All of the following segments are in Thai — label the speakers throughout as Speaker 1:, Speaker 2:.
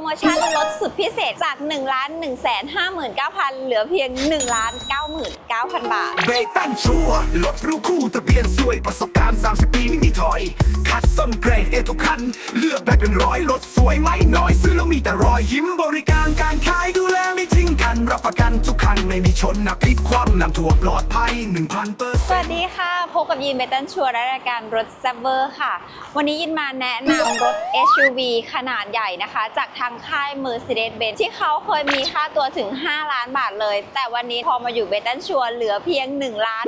Speaker 1: โมชั่นลดสุดพิเศษจาก1ล้าน1 5 9 0 0 0 เหลือเพียง1ล้าน99,000 บาท
Speaker 2: เบรกตั้งชัวร์รถรูคู่ทะเบียนสวยประสบการณ์ 30 ปีไม่มีถอย คัดส้นเกรดเอทุกคัน เลือกได้เป็นร้อยรถสวยไม่น้อย ซื้อแล้วมีแต่รอยยิ้มบริการการขายดูแลไม่ รับประกันทุกคันไม่มีชนนะพลิกความนำถั่วปลอดภัย1,000เปอร์
Speaker 1: สวัสดีค่ะ พบกับยินเบตันชัวร์และรายการรถแซบเวอร์ค่ะ วันนี้ยินมาแนะนำรถ SUV ขนาดใหญ่นะคะ จากทางค่าย Mercedes-Benz ที่เขาเคยมีค่าตัวถึง 5 ล้านบาทเลย แต่วันนี้พอมาอยู่เบตันชัวร์เหลือเพียง1ล้าน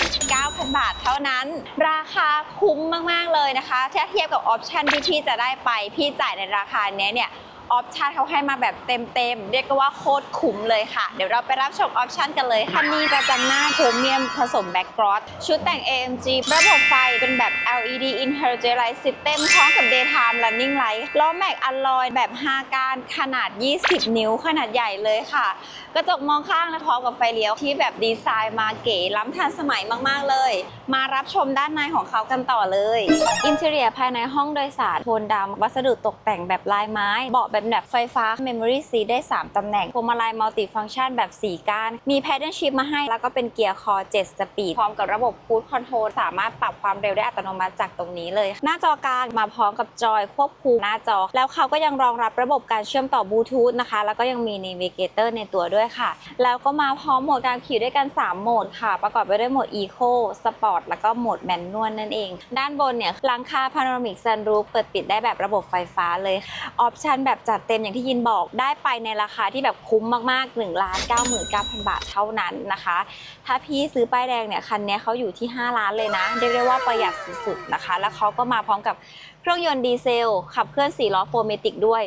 Speaker 1: 99,000 บาทเท่านั้น ราคาคุ้มมาก ๆ เลยนะคะถ้าเทียบกับออปชันที่พี่จะได้ไปพี่จ่ายในราคาเนี้ยเนี่ย ออปชันเขาให้มาแบบเต็มๆ เรียกได้ว่าโคตรคุ้มเลยค่ะ เดี๋ยวเราไปรับชมออปชันกันเลยคันนี้ประจันหน้าโครเมียมผสมแบ็กกรอสชุดแต่ง AMG ระบบไฟเป็นแบบ LED Intelligent Light System พร้อมกับ Daytime Running Light ล้อแม็กอลลอยแบบ 5ก้านขนาด 20 นิ้วขนาดใหญ่เลยค่ะ กระจกมองข้างและพร้อมกับไฟเลี้ยวที่แบบดีไซน์มาเก๋ล้ำทันสมัยมากๆเลย มารับชมด้านในของเขากันต่อเลย อินเท r รียภายในห้องโดยสารโทนดำวัสดุตกแต่งแบบลายไม้เบาะแบบแบบไฟฟ้า Memory Seat ได้ 3 ตำแหน่งพวงมาลัยมัลติฟัง c t ชันแบบ 4 ก้าน มี Paddle Shift มาให้ แล้วก็เป็นเกียร์คอ 7 สปีด พร้อมกับระบบ Cruise Control สามารถปรับความเร็วได้อัตโนมัติจากตรงนี้เลย หน้าจอกลางมาพร้อมกับจอยควบคุมหน้าจอ แล้วเขาก็ยังรองรับระบบการเชื่อมต่อบลูทูธนะคะ แล้วก็ยังมี Navigator ในตัวด้วยค่ะ แล้วก็มาพร้อมโหมดการขี่ด้วยกัน 3 โหมดค่ะ ประกอบไปด้วยโหมด Eco Sport แล้วก็โหมดแมนนวลนั่นเอง ด้านบนเนี่ยหลังคา Panoramic Sunroof เปิดปิดได้แบบระบบไฟฟ้าเลย ออปชันแบบจจัดเต็มอย่างที่ยินบอกได้ไปในราคาที่แบบคุ้มมากๆ1ล้าน99,000บาทเท่านั้นนะคะ ถ้าพี่ซื้อป้ายแดงเนี่ยคันนี้เขาอยู่ที่ 5 ล้านเลยนะเรียกได้ว่าประหยัดสุดๆนะคะ แล้วเขาก็มาพร้อมกับเครื่องยนต์ดีเซล ขับเคลื่อน4ล้อโฟร์เมติกด้วย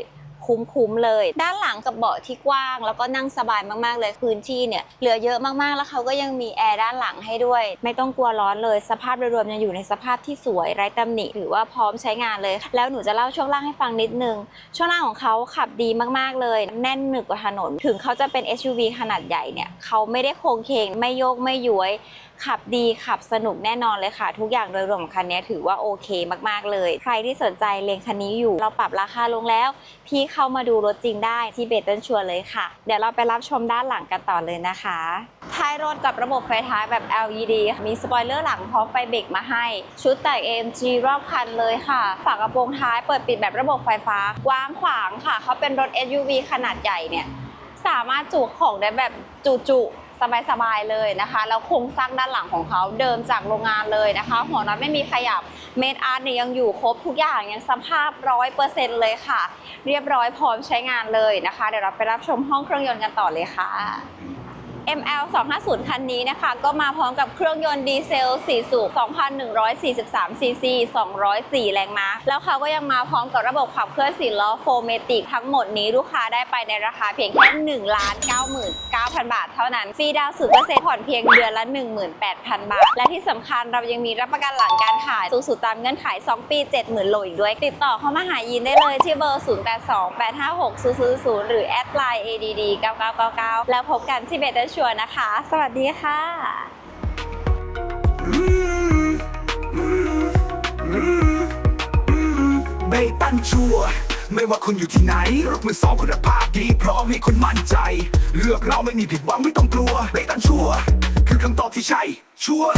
Speaker 1: คุ้มๆเลย ด้านหลังกับเบาะที่กว้าง แล้วก็นั่งสบายมากๆเลยพื้นที่เนี่ยเหลือเยอะมากๆแล้วเขาก็ยังมีแอร์ด้านหลังให้ด้วย ไม่ต้องกลัวร้อนเลยสภาพโดยรวมยังอยู่ในสภาพที่สวยไร้ตำหนิถือว่าพร้อมใช้งานเลย แล้วหนูจะเล่าช่วงล่างให้ฟังนิดนึงช่วงล่างของเขาขับดีมากๆเลย แน่นหนึบกว่าถนน ถึงเขาจะเป็น SUV ขนาดใหญ่เนี่ยเขาไม่ได้โค้งเคงไม่โยกไม่ย้วย ขับดีขับสนุกแน่นอนเลยค่ะ ทุกอย่างโดยรวมของคันนี้ถือว่าโอเคมากๆเลย ใครที่สนใจเลงคันนี้อยู่ เราปรับราคาลงแล้ว พี่เข้ามาดูรถจริงได้ที่เบเติลชัวร์เลยค่ะ เดี๋ยวเราไปรับชมด้านหลังกันต่อเลยนะคะท้ายรถกับระบบไฟท้ายแบบ LED มีสปอยเลอร์หลังพร้อมไฟเบรกมาให้ ชุดแต่ง AMG รอบคันเลยค่ะ ฝากระโปรงท้ายเปิดปิดแบบระบบไฟฟ้ากว้างขวางค่ะ เขาเป็นรถ SUV ขนาดใหญ่เนี่ย สามารถจุของได้แบบจุๆ สบายๆเลยนะคะ แล้วโครงสร้างด้านหลังของเขาเดิมจากโรงงานเลยนะคะ หัวน็อตไม่มีขยับเมดอาร์ตเนี่ยยังอยู่ครบทุกอย่างยังสภาพร้อยเปอร์เซ็นต์เลยค่ะ เรียบร้อยพร้อมใช้งานเลยนะคะ เดี๋ยวเราไปรับชมห้องเครื่องยนต์กันต่อเลยค่ะ ML 250 คันนี้นะคะ ก็มาพร้อมกับเครื่องยนต์ดีเซล 4 สูบ 2,143 ซีซี 204 แรงม้า แล้วเขาก็ยังมาพร้อมกับระบบขับเคลื่อน4ล้อโฟเมติก ทั้งหมดนี้ลูกค้าได้ไปในราคาเพียงแค่1ล้าน99,000 บาทเท่านั้น ฟรีดาวน์0%ผ่อนเพียงเดือนละ 18,000 บาท และที่สำคัญเรายังมีรับประกันหลังการขาย สูงสุดตามเงื่อนไข 2 ปี 70,000 โลอีกด้วย ติดต่อเข้ามาหายินได้เลยที่เบอร์ 0828560000หรือแอดไลน์ ADD 9999 แล้วพบกันที่เบเตอร์ชัวร์นะคะ สวัสดีค่ะ
Speaker 2: เบตั้งชัว ไม่ว่าคุณอยู่ที่ไหนรถมือสองคุณภาพดีพร้อมให้คุณมั่นใจ เลือกเราไม่มีผิดหวังไม่ต้องกลัวเบตันชัว คือคำตอบที่ใช่ชัวร์